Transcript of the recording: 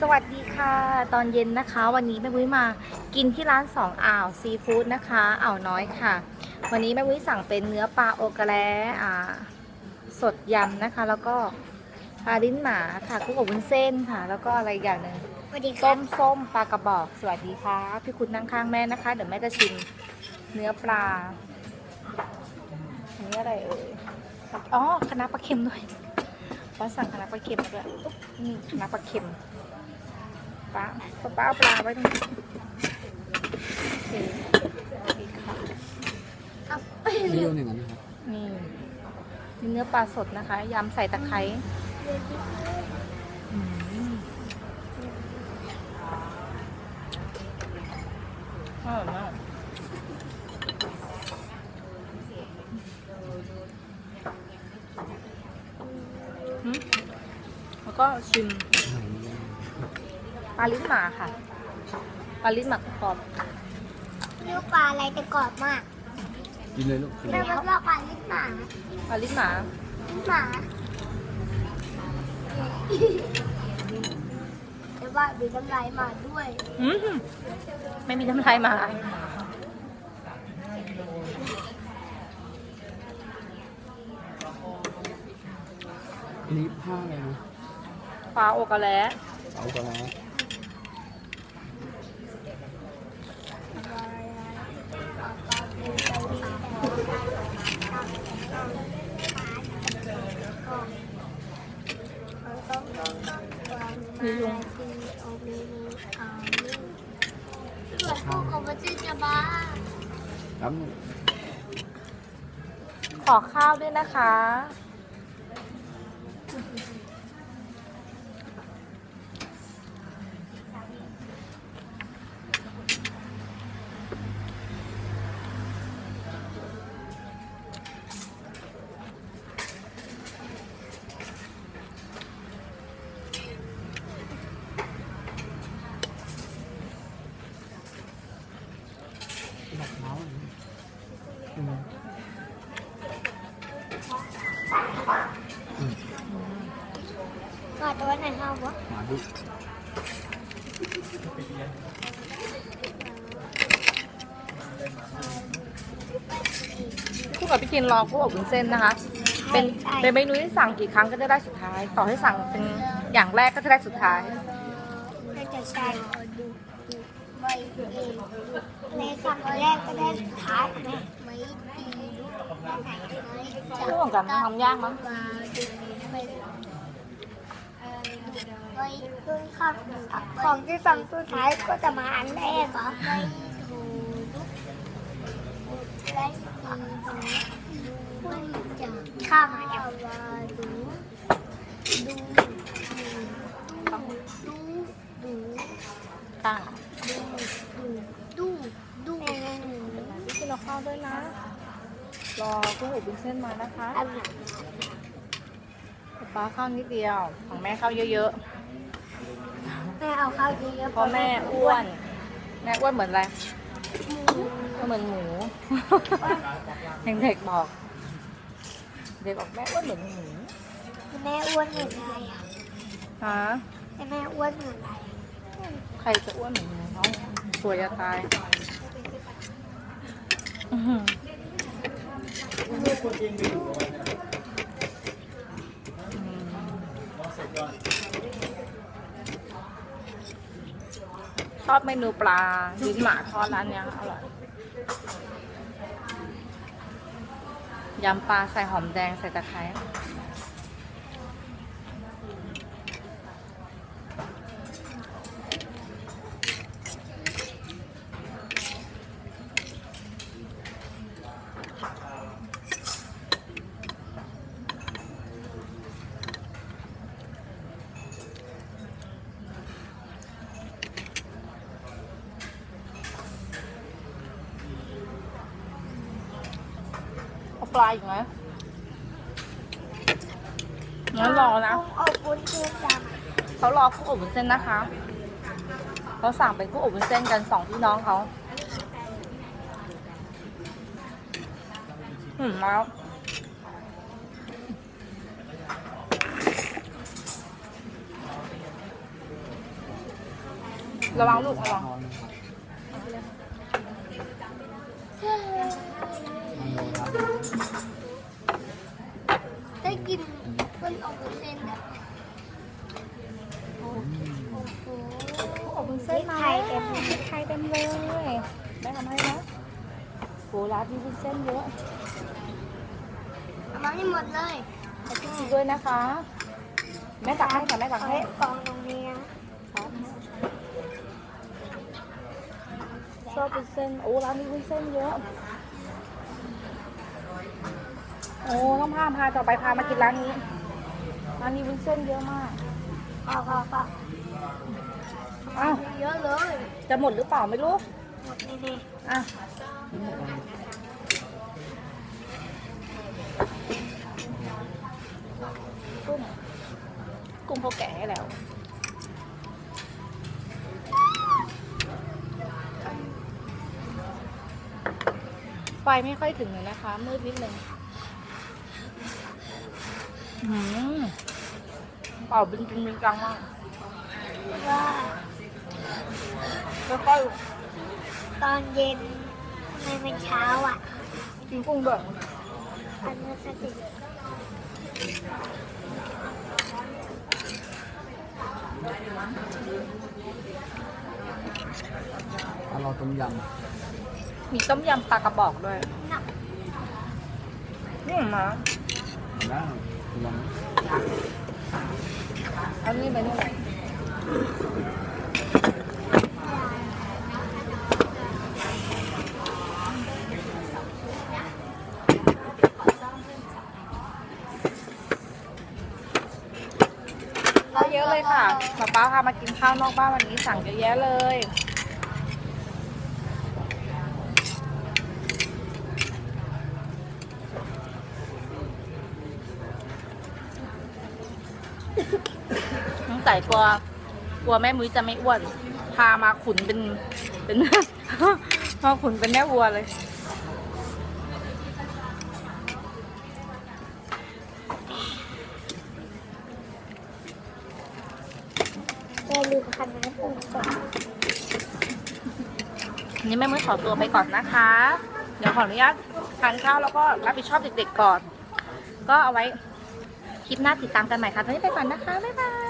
สวัสดีค่ะ ตอนเย็นนะคะ วันนี้แม่วุ้ยมากินที่ร้านสองอ่าวซีฟู้ดนะคะอ่าวน้อยค่ะ วันนี้แม่วุ้ยสั่งเป็นเนื้อปลาโอกระแลอ่าสดยำนะคะ แล้วก็ปลาลิ้นหมาค่ะคลุกกับวุ้นเส้นค่ะ แล้วก็อะไรอีกอย่างหนึ่งสวัสดีครัต้บมส้มปลากระบอก สวัสดีค่ะ พี่คุณนั่งข้างแม่นะคะ เดี๋ยวแม่จะชิมเนื้อปลาอันนี้อะไรเอ่ยอ๋อคณะน้าปลาเค็มด้วยป้าสั่งคณะน้าปลาเค็มมาด้วยอุ๊บนี่คณะน้าปลาเค็ม ป้าป้าป้าปลาไว้ตรงนี้เคสวัสดีค่ะไม่โยนอย่งนั้นนะครับนี่นี่เนื้อปลาสดนะคะยำใส่ตะไคร้อืมอร่อยมากแล้วก็ชิม ปลาลิ้นหมาค่ะ ปลาลิ้นหมากรอบเนื้อปลาอะไรแต่กรอบมากกินเลยลูกกินเลแม่ยมันว่าปลาลิ้นหมาปลาลิ้นหมา ลิ้นหมาแต่ว่ามีน้ำลายหมาด้วยอืมไม่มีน้ำลายมา อันนี้ผ้าอะไรนะปลาโอกาแล เอากระลา มียุง ส่วนพวกของมันจะบ้า ครับขอข้าวด้วยนะคะ หลับเท้าอย่างนี้ใช่ไหม กอด ตัวไหนห้าววะหมาดุคู่กับพี่กินรอคู่อบวุ้นเส้นนะคะ เป็นเป็นเมนูที่สั่งกี่ครั้งก็จะได้สุดท้าย ต่อให้สั่งเป็นอย่างแรกก็จะได้สุดท้ายน่าจะใช่ดูไม่เองในสั่งแรกก็ได้สุดท้ายไหมไม่ดีเรื่องของการทำยากมั้งมาดูไม่ไม่ ของที่สั่งสุดท้ายก็จะมาอันแรกเหรอไม่ถูกและดีดูไม่จะข้ามมาแล้วดู ดู ดูดูต่างดูดูดูพี่กินเอาข้าวด้วยนะ รอคู่อบวุ้นเส้นมานะคะอะไรป้าข้าวนิดเดียว ของแม่ข้าวเยอะแม่เอาข้าวเยอะๆเพราะแม่อ้วน แม่อ้วนเหมือนอะไรก็เหมือนหมูเด็กๆบอก เด็กบอกแม่อ้วนเหมือนหมูแม่อ้วนเหมือนอะไรอะฮะแม่อ้วนเหมือนอะไรใครจะอ้วนเหมือนหมูเขาสวยจะตายอื้อ ชอบเมนูปลาลิ้นหมาทอดร้านเนี้ยอร่อยยำปลาใส่หอมแดงใส่ตะไคร้ ปลาอีกไหมงั้นรอนะเอาปุ้นเชื่อจังเขารอคู่อบวุ้นเส้นนะคะเขาสั่งเป็นคู่อบวุ้นเส้นกันสองพี่น้องเขาอืมแล้วระวังลูกระวัง นอนมันโดนครับ ได้กินมันออกเส้นแบบโอ้โหอบวุ้นเส้นมาไข่เต็มพริกไทยเต็มเลยแม่ทำให้นะโหร้านมีวุ้นเส้นเยอะเอามาให้หมดเลยขอบคุณอีกด้วยนะคะ แม่ตักให้ค่ะแม่ตักให้กองตรงนี้นะชอบวุ้นเส้นโอ้ร้านนี้วุ้นเส้นเยอะ โอ้ต้องพาพาต่อไปพามากินร้านนี้ร้านนี้วุ้นเส้นเยอะมากก็ก็ก็อ้าวเยอะเลยจะหมดหรือเปล่าไม่รู้หมดนี่นี่อะกุ้งกุ้งเขาแกะให้แล้วไฟไม่ค่อยถึงเลยนะคะ มืดนิดนึง อืมเป่าบินบินบินจังมากว่าค่อยตอนเย็นทำไมมันเช้าอะๆกินกุ้งด้วยอันนี้สติเอาเราต้มยมีต้มยำปลากระบอกด้วยนับนี่มาำนะลอง เอานี่ไปนู่นเยเยอะเลยค่ะป๊าป๊าพามากินข้าวนอกบ้านวันนี้สั่งเยอะแยะเลย น้องไก่กลัวกลัวแม่มุ้ยจะไม่อ้วน พามาขุนเป็นเป็นมาขุนเป็นแม่วัวเลย แม่ลืมคันน้ำปูสดอันนี้แม่มุ้ยขอตัวไปก่อนนะคะ เดี๋ยวขออนุญาตทานข้าวแล้วก็รับผิดชอบเด็กๆก่อน ก็เอาไว้คลิปหน้าติดตามกันใหม่ค่ะตอนนี้ไปก่อนนะคะ บ๊ายบาย